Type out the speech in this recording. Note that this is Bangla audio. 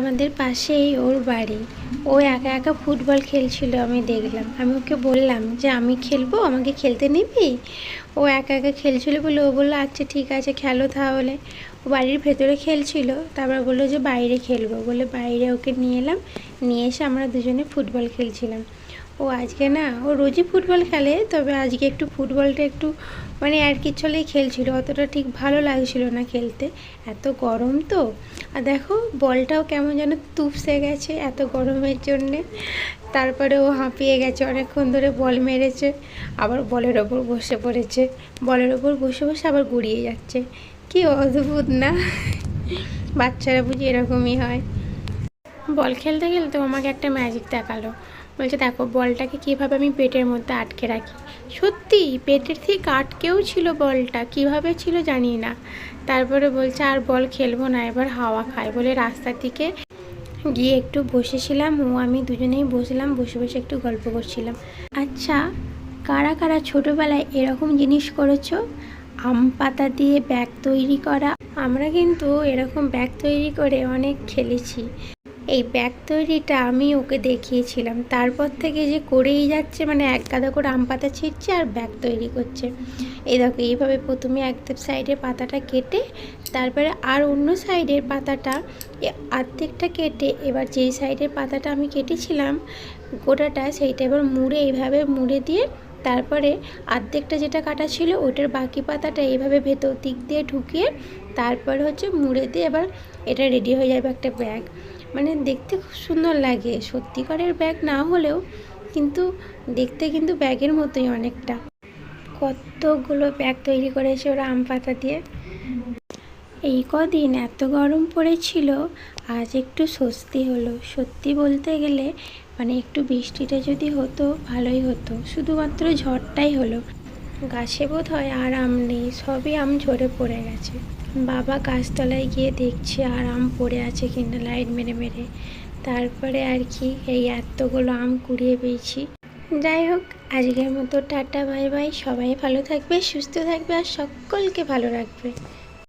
আমাদের পাশেই ওর বাড়ি। ও একা একা ফুটবল খেলছিল, আমি দেখলাম। আমি ওকে বললাম যে, আমি খেলব? আমাকে খেলতে নিবি? ও একা একা খেলছিল বলে ও বলল আচ্ছা ঠিক আছে, খেলো তাহলে। বাড়ির ভেতরে খেলছিল, তারপর বলল যে বাইরে খেলব। বলে বাইরে ওকে নিয়ে এলাম, নিয়ে এসে আমরা দুজনে ফুটবল খেলছিলাম। ও আজকে না, ও রোজই ফুটবল খেলে, তবে আজকে একটু ফুটবলটা একটু মানে আর কি চলেই খেলছিল, অতটা ঠিক ভালো লাগছিল না খেলতে। এত গরম তো। আর দেখো, বলটাও কেমন যেন তুপসে গেছে এত গরমের জন্যে। তারপরে ও হাঁপিয়ে গেছে, অনেকক্ষণ ধরে বল মেরেছে, আবার বলের ওপর বসে পড়েছে। বলের ওপর বসে বসে আবার গড়িয়ে যাচ্ছে। কি অদ্ভুত না? বাচ্চারা বুঝি এরকমই হয়। বল খেলতে খেলতে আমাকে একটা ম্যাজিক দেখাল। বলছে, দেখো, বলটাকে কীভাবে আমি পেটের মধ্যে আটকে রাখি? সত্যি, পেটের থেকে আটকেও ছিল বলটা, কীভাবে ছিল জানি না। তারপরে বলছে, আর বল খেলব না, এবার হাওয়া খায়। বলে রাস্তার দিকে গিয়ে একটু বসেছিলাম। ও, আমি দুজনেই বসলাম, বসে বসে একটু গল্প করছিলাম। আচ্ছা কারা কারা ছোটোবেলায় এরকম জিনিস করেছ? আম পাতা দিয়ে ব্যাগ তৈরি করা। আমরা কিন্তু এরকম ব্যাগ তৈরি করে অনেক খেলেছি। এই ব্যাগ তৈরিটা আমি ওকে দেখিয়েছিলাম। তারপর থেকে যে করেই যাচ্ছে মানে এক গাদা করে আম পাতা ছিঁড়ছে আর ব্যাগ তৈরি করছে। এই দেখো, এইভাবে প্রথমে এক সাইডের পাতাটা কেটে, তারপরে আর অন্য সাইডের পাতাটা অর্ধেকটা কেটে, এবার যেই সাইডের পাতাটা আমি কেটেছিলাম, গোটাটা সেইটা এবার মুড়ে, এইভাবে মুড়ে দিয়ে তারপরে আর্ধেকটা যেটা কাটা ছিল, ওটার বাকি পাতাটা এভাবে ভেতর দিক দিয়ে ঢুকিয়ে তারপর হচ্ছে মুড়ে দিয়ে এবার এটা রেডি হয়ে যাবে একটা ব্যাগ মানে দেখতে খুব সুন্দর লাগে। সত্যিকারের ব্যাগ না হলেও কিন্তু দেখতে কিন্তু ব্যাগের মতোই অনেকটা। কতগুলো ব্যাগ তৈরি করেছে ওরা আম পাতা দিয়ে। এই কদিন এত গরম পড়েছিল, আজ একটু স্বস্তি হলো। সত্যি বলতে গেলে মানে একটু বৃষ্টিটা যদি হতো, ভালোই হতো। শুধুমাত্র ঝড়টাই হলো। গাছে বোধ হয় আর আম নেই, সবই আম ঝরে পড়ে গেছে। বাবা গাছতলায় গিয়ে দেখছে আর আম পড়ে আছে কিনা লাইট মেরে মেরে। তারপরে আর কি, এই এতগুলো আম কুড়িয়ে পেয়েছি। যাই হোক, আজকের মতো টাটা, বাই বাই। সবাই ভালো থাকবে, সুস্থ থাকবে আর সকলকে ভালো রাখবে।